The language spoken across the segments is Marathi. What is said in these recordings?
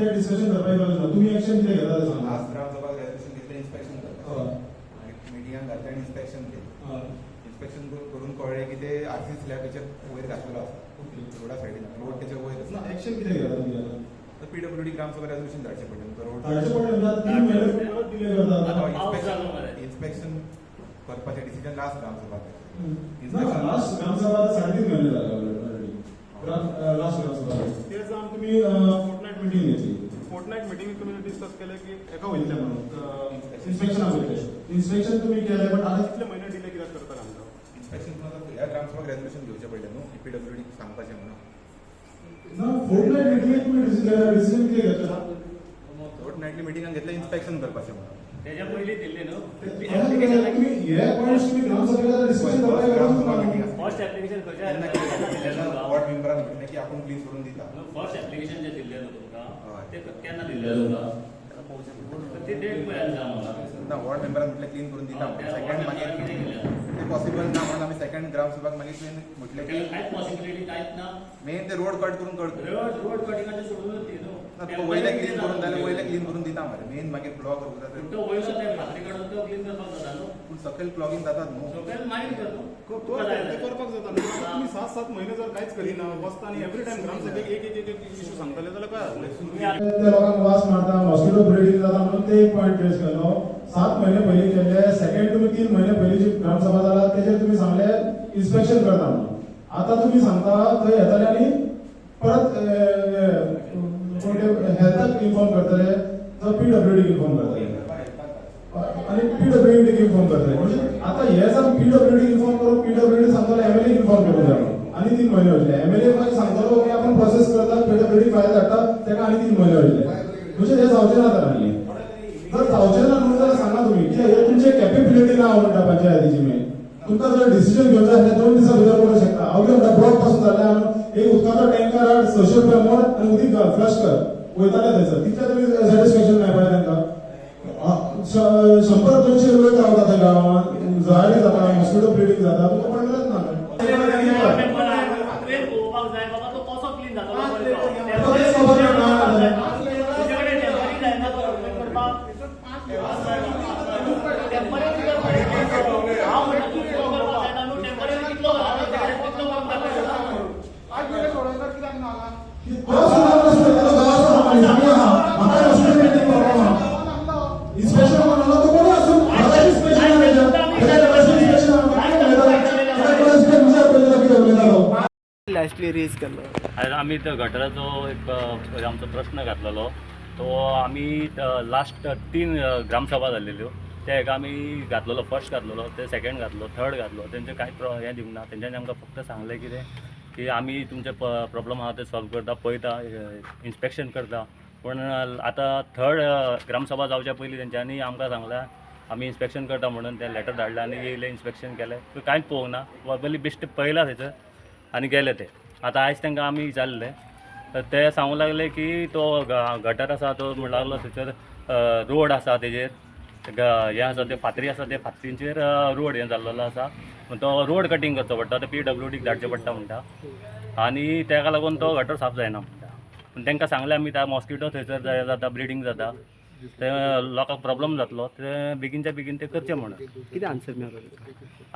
ते डिस्कशन करपाक ना तुमी एक्शन कितें घेता तें सांगा? लास्ट ग्रामसभा ग्रॅज्युएशन घेतलं इन्स्पेक्शन. करता मिटिंगान घातलें आनी इन्स्पेक्शन केलं. इन्स्पेक्शन करून कळ्ळें की ते आरसी स्लॅबच्या वयर घातलेलो आसा रोडा सायडीन रोड त्याच्या वयर आसा एक्शन कितें घेता तुमी आतां? तर पीडब्ल्यू डी ग्रामसभा रेझोल्युशन धाडचें पडलें रोड. इन्स्पेक्शन करपाचें डिसिजन लास्ट ग्रामसभा ना लास्ट ग्रामसभा आतां साडे तीन म्हयने जाले ऑलरेडी लास्ट ग्रामसभा. तेच आम तुमी मिटींग घेतली फोर्टनायट मिटींग तुमी डिस्कस केलें की एका वयतलें म्हणून. इन्स्पेक्शनाक वयतलें इन्स्पेक्शन तुमी केलें बट आतां कितले म्हयने डिले कित्याक करता आमकां इन्स्पेक्शन तुम्हाला ह्या ग्रामसभा रेझोल्युशन घेवचें पडलें न्हू पीडब्ल्यू डी सांगपाचें म्हणून. ना डिसिजन कितें घेतला इन्स्पेक्शन करपाचें म्हणून. तेच्या पयलीं दिल्ली न्हू तुम्ही हे तुम्ही ग्रामसभेला डिस्कशन फर्स्ट एप्लिकेशन खंयच्या मेंबरान म्हटलें की आपूण क्लीन करून दिता. फर्स्ट एप्लिकेशन जे दिल्लें तुमकां. ते केन्ना दिल्लें तुमकां ती डेट पळय आनी सांग म्हाका ना वॉर्ड मेंबरान म्हटलें क्लीन करून दिता सेकंड मागीर केलें? ते पॉसिबल ना म्हणून आमी सेकंड ग्रामसभाक मागीर तुवें म्हटलें की कांयच पॉसिबिलिटी कांयच ना? मेन ते रोड कट करून करता रोड रोड कटिंगाचे सोडूनच ती वयले क्लीन करून जाल्यार वयले क्लीन करून दिता मरे मेन मागीर ब्लॉक पूण जाता तो वयलो ते फातरी काडून तो क्लीन करपाक जाता न्हू पूण सकयल क्लॉगिंग जातात न्हू मागीर तो ते. करपाक जाता न्हू. तुम्ही सात सात महिने जर काहीच करीना बसता आणि एव्हरी टाइम ग्रामसभेक एक एक एक इश्यू सांगताले जाल्यार काय जातलें? ते लोकांक वास मारता मॉस्किटो ब्रिडींग जाता म्हणून ते एक पॉइंट रेस केलो सात महिने पयलीं केले सेकंड तुम्ही तीन महिने पयलीं जी ग्रामसभा जाला तेजेर तुम्ही सांगले इन्स्पेक्शन करता म्हणून. आता तुम्ही सांगता थंय येतले आनी परत हेल्थाक इन्फॉर्म करतले जावं पी डब्ल्यू डी इन्फॉर्म करतले आणि पीडब्ल्यू डी इन्फॉर्म करतले म्हणजे आता हे जर पीडब्ल्यू डी इन्फॉर्म करून पीडब्ल्यू डी सांगतलो एमएलए इन्फॉर्म करूंक जाय आनी तीन महिने वयतले एमएलए मागीर सांगतलो की आपण प्रोसेस करता पीडब्ल्यू डी फायल धाडटा तेका आनी तीन महिने वयतले म्हणजे हे जावचें ना तर आनी जर जावचें ना म्हणून जाल्यार सांगा तुम्ही की हे तुमचे कॅपेबिलिटी ना म्हणटा पंचायतीची? मेन तुमकां जर डिसिजन घेवचो आसल्यार दोन दिसा भितर करूंक शकता. हांव कितें जाल्यार टँकर आर सयशे प्रमोट आणि आनी उदीक घाल फ्लश कर वयताले थंयसर तितलें तरी सॅटिस्फॅक्शन मेळपाक तांकां आ, श- शंबर दोनशे लोक रावतात त्या गावात. जाळी जाता मॉस्किटो ब्रिडींग जाता तुका पडलेंच रेज केल्लो आयज आमी तो गटराचो एक अ, आमचो प्रश्न घातलेलो. तो आमी लास्ट तीन अ, ग्रामसभा जाल्लेल्यो ते हेका आमी घातलेलो फर्स्ट घातलेलो ते सेकंड घातलो थर्ड घातलो. तेंचे कांय प्र हें दिवंक ना. तेंच्यांनी आमकां फक्त सांगलें कितें की आमी तुमचे प्रॉब्लम आहा ते सॉल्व करता पळयता इन्स्पेक्शन करता. पूण आतां थर्ड ग्रामसभा जावच्या पयलीं तेंच्यांनी आमकां सांगलां आमी इन्स्पेक्शन करता म्हणून ते लेटर धाडलें आनी येयले इन्स्पेक्शन केलें कांयच पळोवंक ना. वर्बली बेश्टे पळयला थंयसर आनी गेले ते. आतां आयज तांकां आमी विचारलें तर ते सांगूंक लागले की तो गटर आसा तो म्हणूंक लागलो थंयसर रोड आसा तेजेर हें आसा ते फातरी आसा ते फातरींचेर रोड हें जाल्लो आसा तो रोड कटींग करचो पडटा तो पी डब्ल्यू डीक धाडचें पडटा म्हणटा आनी तेका लागून तो गटर साफ जायना म्हणटा पूण तांकां सांगलें आमी त्या मॉस्किटो थंयसर जाय जाता ब्रिडींग जाता. ते लोकांक प्रॉब्लम जातलो. ते बेगीनच्या बेगीन ते करचें म्हणून. कितें आन्सर मेळ्ळो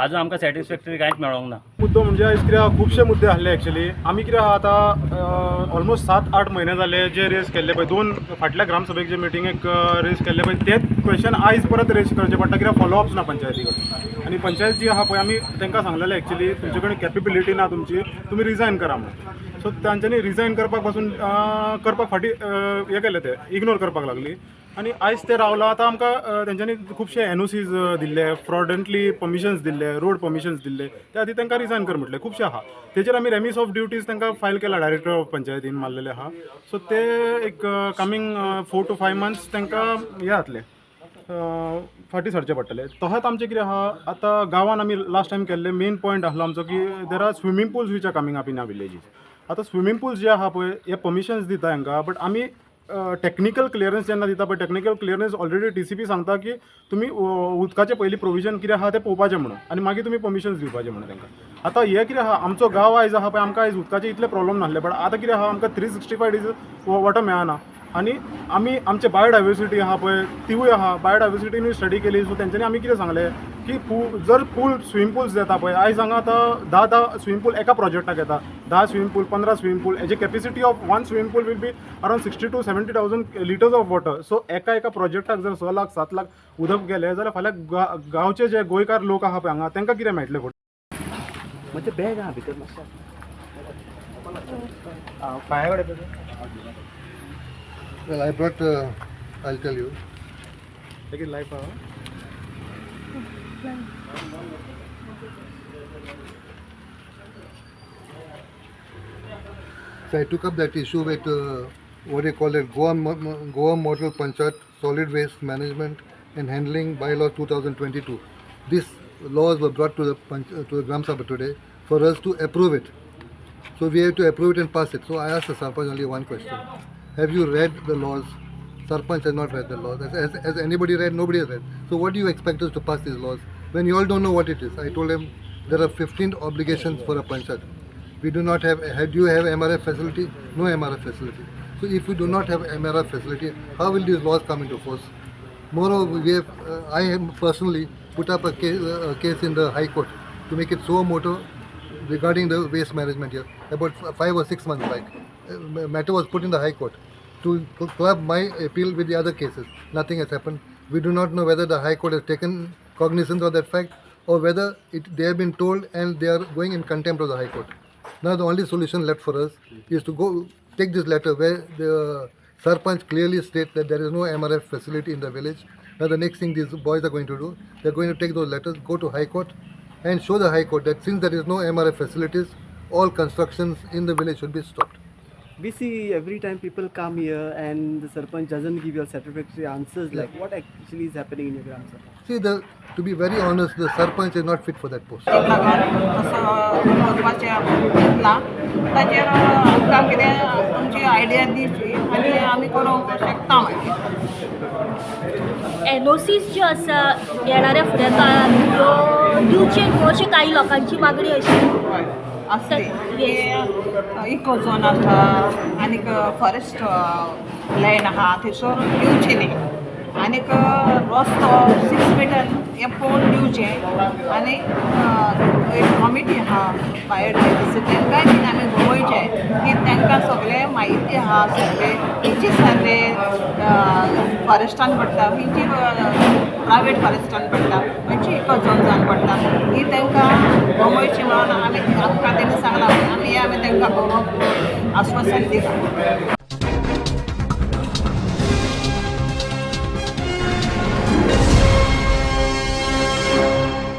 आजून आमकां सॅटिस्फॅक्टरी कांयच मेळोंक ना. मुद्दो म्हणजे आयज कित्याक खुबशे मुद्दे आसले एक्चुअली आमी कितें आहा आतां ऑलमोस्ट सात आठ म्हयने जाले जे रेज केल्ले पळय दोन फाटल्या ग्रामसभेक जे मिटिंगेक रेज केल्ले पळय तेच क्वेश्चन आयज परत रेज करचे पडटा कित्याक फॉलोअप्स ना पंचायती कडेन आनी पंचायत जी आहा पळय आमी तांकां सांगलेलें एक्चुअली तुमचे कडेन कॅपेबिलिटी ना तुमची तुमी रिजायन करा म्हणून. सो तांच्यांनी रिजायन करपाकपासून करपाक फाटी हे हें केलें ते इग्नोर करपाक लागली. आनी आयज ते रावला आतां आमकां तेंच्यांनी खुबशे एन ओ दिल्ले फ्रॉडंटली पर्मिशन्स दिल्ले रोड पर्मिशन्स दिल्ले. त्या खातीर तांकां रिजायन कर म्हटलें खुबशे आहा. तेजेर आमी रेमिस ऑफ ड्युटीज तांकां फायल केला डायरेक्टर ऑफ पंचायतीन मारलेले आहा. सो ते एक coming four to five months तांकां हे जातले फाटी सरचे पडटले तशेंच आमचें कितें आहा आतां गांवान आमी लास्ट टायम केल्ले मेन पॉयंट आसलो आमचो की there are swimming pools which are coming up in our villages आतां स्विमींग पूल जे आहा पळय हे पमिशन्स दिता हांकां बट आमी टॅक्निकल क्लियरन्स जेन्ना दिता पळय technical clearance already T C P सांगता की तुमी उदकाचें उदकाचे पयलीं प्रोविजन कितें आहा तें पळोवपाचें म्हणून आनी मागीर तुमी पमिशन्स दिवपाचें म्हणून तांकां आतां हें कितें आहा आमचो गांव आयज आहा पळय आमकां आयज उदकाचे इतले प्रॉब्लम नासले बट आतां कितें आहा आमकां three sixty five days water मेळना. आनी आमी आमचे बायोडायवर्सिटी आहा पळय तिवूय आहा बायोडायवर्सिटीनूय स्टडी केली. सो तेंच्यांनी आमी कितें सांगलें की पू जर पूल स्विमींग पूल्स येता पळय आयज हांगा आतां धा धा स्विमींग पूल एका प्रोजेक्टाक येता धा स्विमींग पूल पंदरा स्विमींग पूल हेजी capacity of one swimming pool will be around sixty to seventy thousand litres of water so एका एका प्रोजेक्टाक जर स लाख सात लाख उदक गेलें जाल्यार फाल्यां गा गांवचे जे गोंयकार लोक आहा पळय हांगा तांकां कितें मेळटलें फुडें म्हणजे बॅग आहा भितर मातशें Well, I brought, uh, I'll tell you. Take it live, huh? So I took up that issue with uh, what do you call it, Goa, Goa Model Panchat Solid Waste Management and Handling Bylaw 2022. These laws were brought to the, uh, to the Gram Sabha today for us to approve it. So we have to approve it and pass it. So I asked the Sarpanch only one question. Have you read the laws? Sarpanch has not read the laws. Has, has, anybody read? Nobody has read. So what do you expect us to pass these laws when you all don't know what it is? I told him there are 15 obligations for a panchayat. We do not have. Had you have MRF facility? No MRF facility. So if we do not have MRF facility, how will these laws come into force? Moreover, we have. Uh, I have personally put up a case, uh, a case in the High Court to make it so motor regarding the waste management here. About five or six months back, Uh, matter was put in the High Court to club my appeal with the other cases. Nothing has happened. We do not know whether the High Court has taken cognizance of that fact or whether it, they have been told and they are going in contempt of the High Court. Now the only solution left for us is to go take this letter where the Sarpanch clearly states that there is no MRF facility in the village. Now the next thing these boys are going to do, they are going to take those letters, go to High Court and show the High Court that since there is no MRF facilities, all constructions in the village should be stopped We see every time people come here and the Sarpanch doesn't give you satisfactory answers like what actually is happening in your Gram Sabha. See, the, to be very honest, the Sarpanch is not fit for that post. लागून असं म्हत्वाचें घेतलां ताचेर आमकां कितें तुमची आयडिया दिवची आनी आमी करूंक शकता मागीर एन ओ सीज ज्यो आसा येणाऱ्या फुड्या काळात त्यो दिवचे न्हू अशी काही लोकांची मागणी अशी आसली इको झोन आसा आनीक फॉरेस्ट लँड आहा थंयसर दिवची न्ही आनीक रस्तो सिक्स मिटर हें पळोवन दिवचें आनी एक कॉमिटी आहा. बायोडायवर्सिटी तांकांय बीन आमी घुमोवचें की तांकां सगळे म्हायती आहा सगळे खंयची सर्वे फॉरेस्टान पडटा खंयची प्रायवेट फॉरेस्टान पडटा खंयची इको जावन पडटा ही तांकां घुमोवची म्हणून आमी आमकां तेणी सांगलां आमी आमी तांकां गोवप आश्वासन दिता